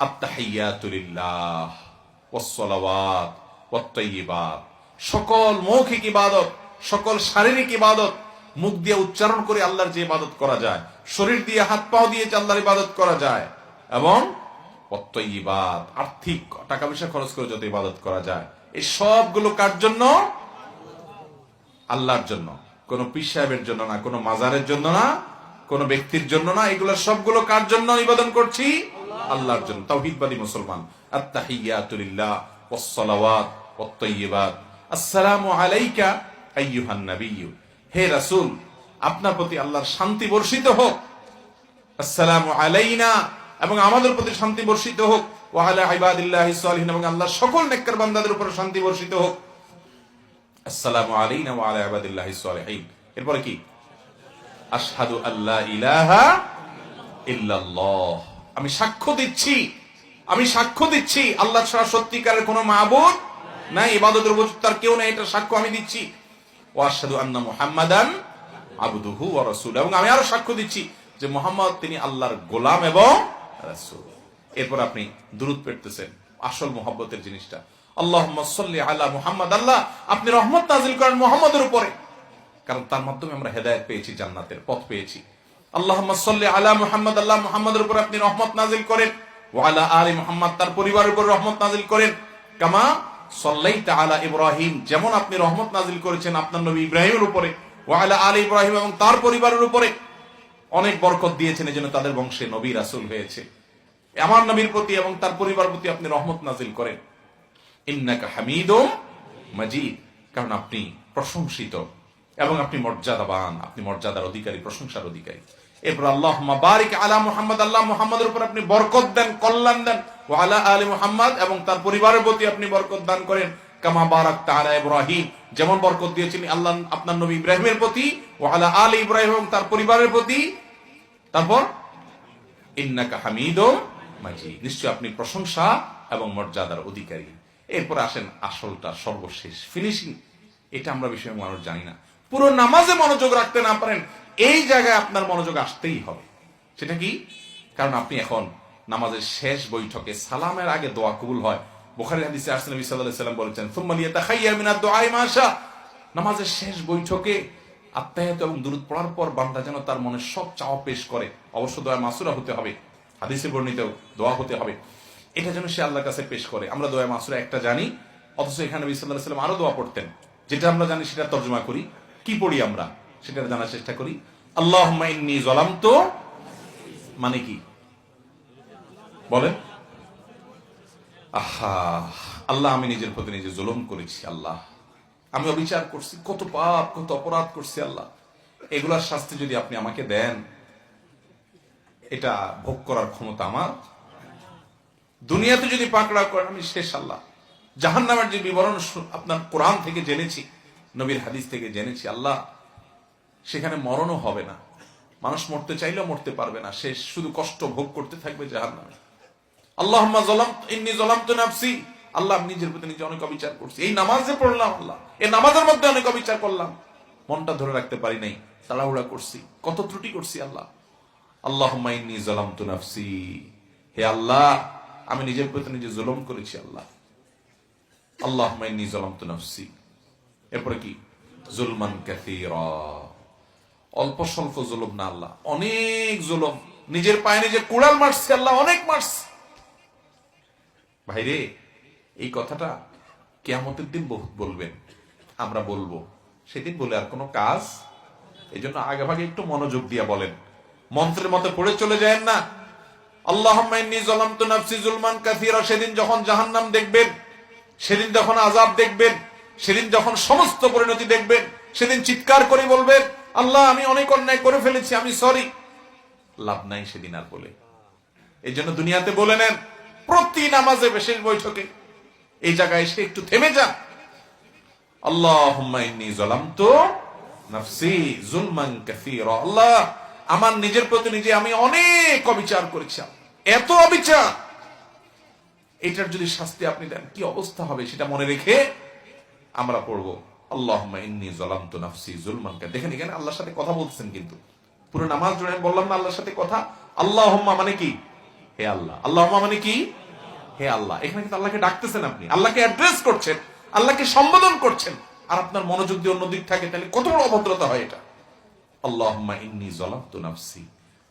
আত্তাহিয়াতুলিল্লাহ, ওয়াসসালাওয়াত, ওয়াত্তাইয়িবাত। সকল মৌখিক ইবাদত, সকল শারীরিক ইবাদত মুখ দিয়ে উচ্চারণ করে আল্লাহর যে ইবাদত করা যায়, শরীর দিয়ে হাত পাও দিয়ে যে আল্লাহর ইবাদত করা যায়, এবং ওয়াত্তাইয়িবাত, আর্থিক টাকা পয়সা খরচ করে যত ইবাদত করা যায়, এই সবগুলো কার জন্য? আল্লাহর জন্য। কোন পীর সাহেবের জন্য না, কোন মাজারের জন্য না, কোন ব্যক্তির জন্য না, এগুলো সবগুলো কার জন্য নিবেদন করছি? আল্লাহর জন্য। তাওহীদবাদী মুসলমান। আলাইকা হে আপনার প্রতি আল্লাহর শান্তি বর্ষিত হোক। আলাইনা, এবং আমাদের প্রতি শান্তি বর্ষিত হোক। ওয়া এবং সকল নেককার বান্দাদের উপর শান্তি বর্ষিত হোক। এরপরে কি? আশহাদু আল্লা ইলাহা ইল্লাল্লাহ। আমি সাক্ষ্য দিচ্ছি। আমি সাক্ষ্য দিচ্ছি, আল্লাহ ছাড়া সত্যিকারের কোনো মাবুদ নাই, ইবাদতের উপযুক্ত তার কেউ নাই এটা সাক্ষ্য আমি দিচ্ছি। ওয়া আশহাদু আন্না মুহাম্মাদান আবদুহু ওয়া রাসূল এবং আমি আরও সাক্ষ্য দিচ্ছি যে মোহাম্মদ তিনি আল্লাহর গোলাম এবং রাসূল। এরপর আপনি দুরুদ পেটতেছেন আসল মোহাব্বতের জিনিসটা। আল্লাহুম্মা সাল্লি আলা মুহাম্মদ, আল্লাহ আপনি রহমত নাজিল করেন মুহাম্মদের উপরে। কারণ তার মাধ্যমে আমরা হেদায়েত পেয়েছি, জান্নাতের পথ পেয়েছি। আল্লাহ মুহাম্মাদের উপর আপনি রহমত নাজিল আলা তার পরিবারের উপর রহমত নাজিল করেন আলা যেমন আপনি রহমত নাজিল করেছেন আপনার নবী ইব্রাহিমের উপরে, ওয়া আলা ইব্রাহিম এবং তার পরিবারের উপরে। অনেক বরকত দিয়েছেন, এজন্য তাদের বংশে নবী, রাসূল হয়েছে। আমার নবীর প্রতি এবং তার পরিবার প্রতি আপনি রহমত নাজিল করেন। ইন্নাকা হামিদুম মাজিদ, কারণ আপনি প্রশংসিত। এবং আপনি মর্যাদাবান, আপনি মর্যাদার অধিকারী, প্রশংসার অধিকারী। এরপর আল্লাহ বারিক আলা মুহাম্মদ, আল্লাহ মুহাম্মাদের উপর আপনি বরকত দেন, কল্যাণ দেন। ও আলা আলী মুহাম্মদ এবং তার পরিবারের প্রতি আপনি বরকত দান করেন। কামা বারাক তাআলা ইব্রাহিম, যেমন বরকত দিয়েছেন আল্লাহ, আপনার নবী ইব্রাহিমের প্রতি ও আলা আলী ইব্রাহিম এবং তার পরিবারের প্রতি। তারপর, ইন্নাকা হামিদুম মাজিদ নিশ্চয় আপনি প্রশংসা এবং মর্যাদার অধিকারী। এরপর আসেন আসলটা, সর্বশেষ ফিনিশিং এটা আমরা বিষয়ে মানুষ জানি না। পুরো নামাজে মনোযোগ রাখতে না পারেন, এই জায়গায় আপনার মনোযোগ আসতেই হবে। সেটা কি? কারণ আপনি এখন নামাজের শেষ বৈঠকে সালামের আগে দোয়া কবুল হয়। সাল্লাম বলেছেন নামাজের শেষ বৈঠকে এবং দূরত পড়ার পর যেন তার সব চাওয়া পেশ করে। অবশ্য দোয়া মাসুরা হতে হবে বর্ণিত দোয়া হতে হবে। এটা যেন সে আল্লাহর কাছে পেশ করে। আমরা দোয়া মাসুরা একটা জানি, অথচ এখানে আরও দোয়া পড়তেন। যেটা আমরা জানি সেটা তর্জমা করি। কি পড়ি আমরা? সেটা জানার চেষ্টা করি। আল্লাহুম্মা ইন্নী যালামতু মানে কি? বলেন। আহা, আল্লাহ, আমি নিজের প্রতি নিজে জুলুম করেছি, আল্লাহ। আমি অবিচার করছি, কত পাপ, কত অপরাধ করছি, আল্লাহ। এগুলার শাস্তি যদি আপনি আমাকে দেন, এটা ভোগ করার ক্ষমতা আমার। দুনিয়াতে যদি পাকড়া করেন, আমি শেষ, আল্লাহ। জাহান নামের যে বিবরণ আপনার কোরআন থেকে জেনেছি নবীর হাদিস থেকে জেনেছি, আল্লাহ সেখানে মরণও হবে না। মানুষ মরতে চাইলেও মরতে পারবে না। সে শুধু কষ্ট ভোগ করতে থাকবে জাহান নামে আল্লাহ ইন্নি আল্লাহ নিজের প্রতি নিজে অনেক অবিচার করছি। এই নামাজে পড়লাম আল্লাহ। এই নামাজের মধ্যে অনেক অবিচার করলাম। মনটা ধরে রাখতে পারি নাই। তাড়াহুড়া করছি। কত ত্রুটি করছি আল্লাহ। আল্লাহ ইন্নি জলামতু নাফসি। হে আল্লাহ, আমি নিজের প্রতি নিজে জুলুম করেছি আল্লাহ। আল্লাহ ইন্নি জলামতু নাফসি। এরপরে কি? জুলমান কাসীরা। অল্প স্বল্প জুলুম না আল্লাহ, অনেক জুলুম। নিজের পায়ে নিজে কুড়াল মারছে আল্লাহ, অনেক মারছে। ভাইরে, এই কথাটা কেয়ামতের দিন বহুত বলবেন, আমরা বলব। সেদিন বলে আর কোনো কাজ? এই জন্য আগে ভাগে একটু মনোযোগ দিয়ে বলেন। মন্ত্রের মতো পড়ে চলে যায় না? আল্লাহ সেদিন যখন জাহান্নাম দেখবেন, সেদিন যখন আজাব দেখবেন সেদিন যখন সমস্ত পরিণতি দেখবেন, সেদিন চিৎকার করে বলবেন, আল্লাহ, আমি অনেক অন্যায় করে ফেলেছি, আমি সরি। লাভ নাই সেদিন আর বলে। এই জন্য দুনিয়াতে বলে নেন, প্রতি নামাজে বিশেষ বৈঠকে, এই জায়গায় এসে একটু থেমে যান। আল্লাহ, আমার নিজের প্রতি নিজে আমি অনেক অবিচার করেছি, এত অবিচার। এটার যদি শাস্তি আপনি দেন, কি অবস্থা হবে সেটা মনে রেখে আমরা পড়ব আল্লাহ ইন্নি জলামতু নাফসি জুলমান কা দেখেন, এখানে আল্লাহর সাথে কথা বলতেছেন কিন্তু। পুরো নামাজ জুড়ে বললাম না আল্লাহর সাথে কথা। আল্লাহ মানে কি? হে আল্লাহ। আল্লাহ মানে কি? হে আল্লাহ। এখানে কিন্তু আল্লাহকে ডাকতেছেন আপনি। আল্লাহকে অ্যাড্রেস করছেন। আল্লাহকে সম্বোধন করছেন। আর আপনার মনোযোগ দিয়ে অন্য দিক থাকে, তাহলে কত বড় অভদ্রতা হয় এটা? আল্লাহুম্মা ইন্নী যালামতু নাফসি।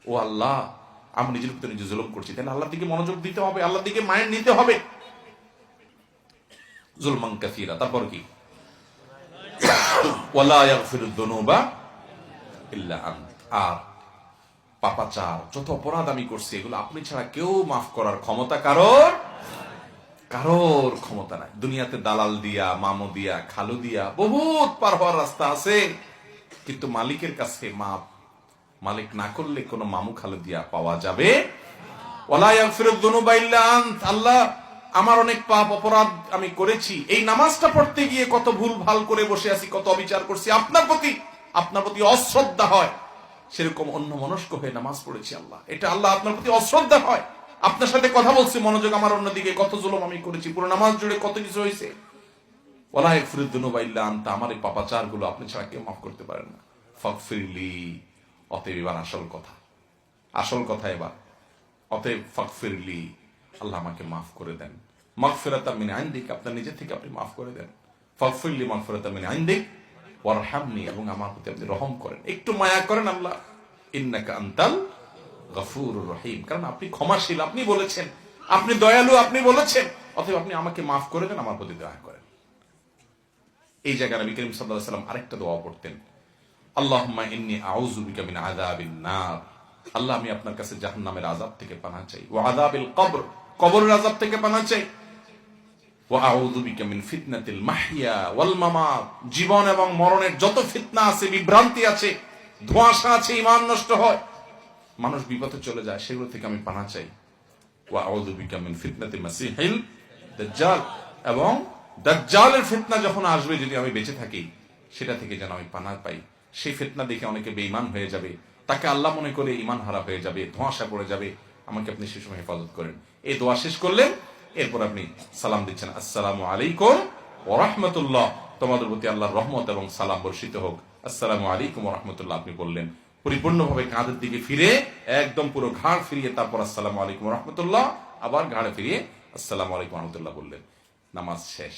ও আল্লাহ, আমি নিজের ভিতরে নিজে জুলুম করছি। তাহলে আল্লাহর দিকে মনোযোগ দিতে হবে, আল্লাহর দিকে মায়ের নিতে হবে। জুলমান কাসীরা। তারপর কি? ওয়ালা ইয়াগফিরুদ দুনুবা ইল্লা আর পাপাচার, যত অপরাধ আমি করছি, এগুলো আপনি ছাড়া কেউ মাফ করার ক্ষমতা কারোর? কারোর ক্ষমতা নাই। দুনিয়াতে দালাল দিয়া, মামু দিয়া, খালু দিয়া, বহুত পার হওয়ার রাস্তা আছে। কিন্তু মালিকের কাছে মাপ, মালিক না করলে কোনো মামু খালু দিয়া পাওয়া যাবে? ওয়ালা ইয়াগফিরুদ দুনুবা ইল্লা আন্ত। আল্লাহ আমার অনেক পাপ অপরাধ আমি করেছি। এই নামাজটা পড়তে গিয়ে কত ভুল ভালো করে বসে আছি, কত অবিচার করছি, আপনার প্রতি আপনার প্রতি অশ্রদ্ধা হয়। সেরকম অন্য মনস্ক হয়ে নামাজ পড়েছি আল্লাহ। এটা আল্লাহ আপনার প্রতি অশ্রদ্ধা হয়। আপনার সাথে কথা বলছি, মনোযোগ আমার অন্যদিকে, কত জুলুম আমি করেছি, পুরো নামাজ জুড়ে কত কিছু হয়েছে। ওলা ফরিদুনুবাইল্লা আনতা, আমার এই পাপাচারগুলো আপনি ছাড়া কেউ মাফ করতে পারেন না। ফকফিরলি অতএব এবার আসল কথা। আসল কথা এবার। অতএব ফকফিরলি আল্লাহ আমাকে মাফ করে দেন। মগফিরাতা মিন আইন্দিক, আপনার নিজে থেকে আপনি মাফ করে দেন। ফকফিরলি মগফিরাতা মিন আইন্দিক, ওয়ারহামনি, এবং আমার প্রতি আপনি রহম করেন। একটু মায়া করেন আল্লাহ। ইন্নাকা আনতাল গফুর রহিম। কারণ আপনি ক্ষমাশীল, আপনি বলেছেন। আপনি দয়ালু, আপনি বলেছেন। অতএব আপনি আমাকে মাফ করে দেন, আমার প্রতি দয়া করেন। এই জায়গায় নবী করিম আলাইহি সাল্লাম আরেকটা দোয়া পড়তেন। আল্লাহুম্মা ইন্নী আউযু বিকা মিন আযাবিন নার। আল্লাহ, আমি আপনার কাছে জাহান্নামের আযাব থেকে পানা চাই। ওয়া আযাবিল কবর। কবরের আযাব থেকে পানাহ চাই জীবন এবং মরণের যত ফিতনা আছে, বিভ্রান্তি আছে, ধোঁয়াশা আছে ইমান নষ্ট হয়, মানুষ বিপথে চলে যায়, সেগুলো থেকে আমি পানা চাই। এবং দাজ্জালের ফিতনা যখন আসবে, যদি আমি বেঁচে থাকি, সেটা থেকে যেন আমি পানা পাই। সেই ফিতনা দেখে অনেকে বেঈমান হয়ে যাবে। তাকে আল্লাহ মনে করে ঈমান হারা হয়ে যাবে, ধোঁয়াশা পড়ে যাবে। আমাকে আপনি সে সময় হেফাজত করেন। এই দোয়া শেষ করলেন এরপর আপনি সালাম দিচ্ছেন। আসসালামু আলাইকুম ও রহমতুল্লাহ। তোমাদের প্রতি আল্লাহর রহমত এবং সালাম বর্ষিত হোক। আসসালামু আলাইকুম রহমতুল্লাহ, আপনি বললেন। পরিপূর্ণভাবে কাঁধের দিকে ফিরে একদম পুরো ঘাড় ফিরিয়ে তারপর আসসালামু আলাইকুম রহমতুল্লাহ, আবার ঘাড়ে ফিরিয়ে আসসালামু আলাইকুম রহমতুল্লাহ বললেন। নামাজ শেষ।